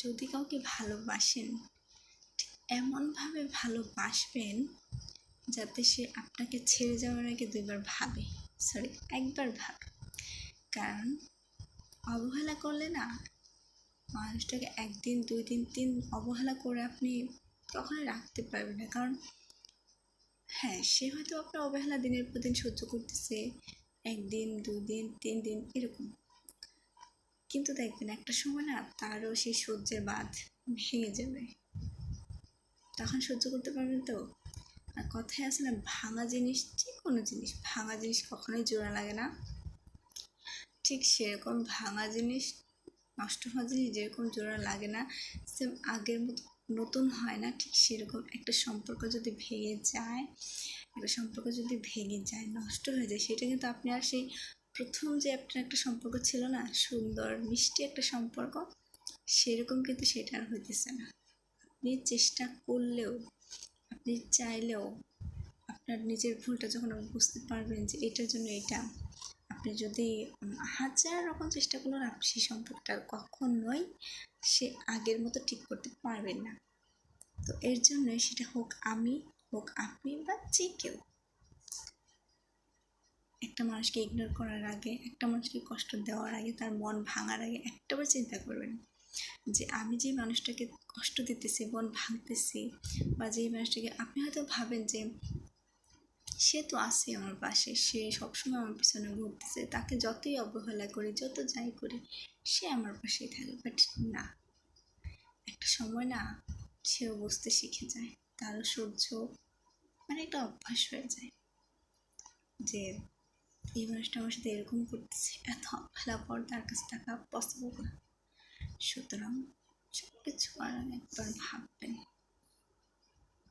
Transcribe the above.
যদি কাউকে ভালোবাসেন, ঠিক এমনভাবে ভালোবাসবেন যাতে সে আপনাকে ছেড়ে যাওয়ার আগে দুইবার ভাবে। সরি একবার ভাবে। কারণ অবহেলা করলে না, মানুষটাকে একদিন দুই দিন তিন অবহেলা করে আপনি কখনোই রাখতে পারবেন না। কারণ হ্যাঁ সে হয়তো আপনার অবহেলা দিনের পর দিন সহ্য করতেছে, একদিন দুই দিন তিন দিন এরকম। কিন্তু দেখবেন একটা সময় না তারও সেই সহ্যের বাঁধ ভেঙে যাবে। তখন সহ্য করতে পারবেন তো? আর কথায় আছে না, ভাঙা জিনিস যে কোনো জিনিস, ভাঙা জিনিস কখনোই জোড়া লাগে না। ঠিক সেরকম ভাঙা জিনিস, নষ্ট হওয়া জিনিস যেরকম জোড়া লাগে না, সেম আগের মতো নতুন হয় না। ঠিক সেরকম একটা সম্পর্ক যদি ভেঙে যায়, একটা সম্পর্ক যদি ভেঙে যায়, নষ্ট হয়ে যায়, সেটা কিন্তু আপনি আর সেই প্রথম যে আপনার একটা সম্পর্ক ছিল না, সুন্দর, মিষ্টি একটা সম্পর্ক, সেরকম কিন্তু সেটা আর হইতেছে না। আপনি চেষ্টা করলেও, আপনি চাইলেও আপনার নিজের ভুলটা যখন আপনি বুঝতে পারবেন যে এটার জন্য এটা, আপনি যদি হাজার রকম চেষ্টা করলেন আপনি সেই সম্পর্কটা কখনোই সে আগের মতো ঠিক করতে পারবেন না। তো এর জন্যই সেটা হোক আমি, হোক আপনি বা যে কেউ। একটা মানুষকে ইগনোর করার আগে, একটা মানুষকে কষ্ট দেওয়ার আগে, তার মন ভাঙার আগে একটাবার চিন্তা করবেন যে আমি যে মানুষটাকে কষ্ট দিতেছি, মন ভাঙতেছি বা যেই মানুষটাকে আপনি হয়তো ভাবেন যে সে তো আছে আমার পাশে, সে সবসময় আমার পিছনে ঘুরতেছে, তাকে যতই অবহেলা করি, যত যাই করি, সে আমার পাশেই থাকে। বাট না, একটা সময় না সেও বুঝতে শিখে যায়, তারও সহ্য মানে একটা অভ্যাস হয়ে যায় যে এই মানুষটা আমার সাথে এরকম করতেছে, এত অবহেলা পর তার কাছে থাকা পসিবল না। সুতরাং সব কিছু করার একবার ভাববেন।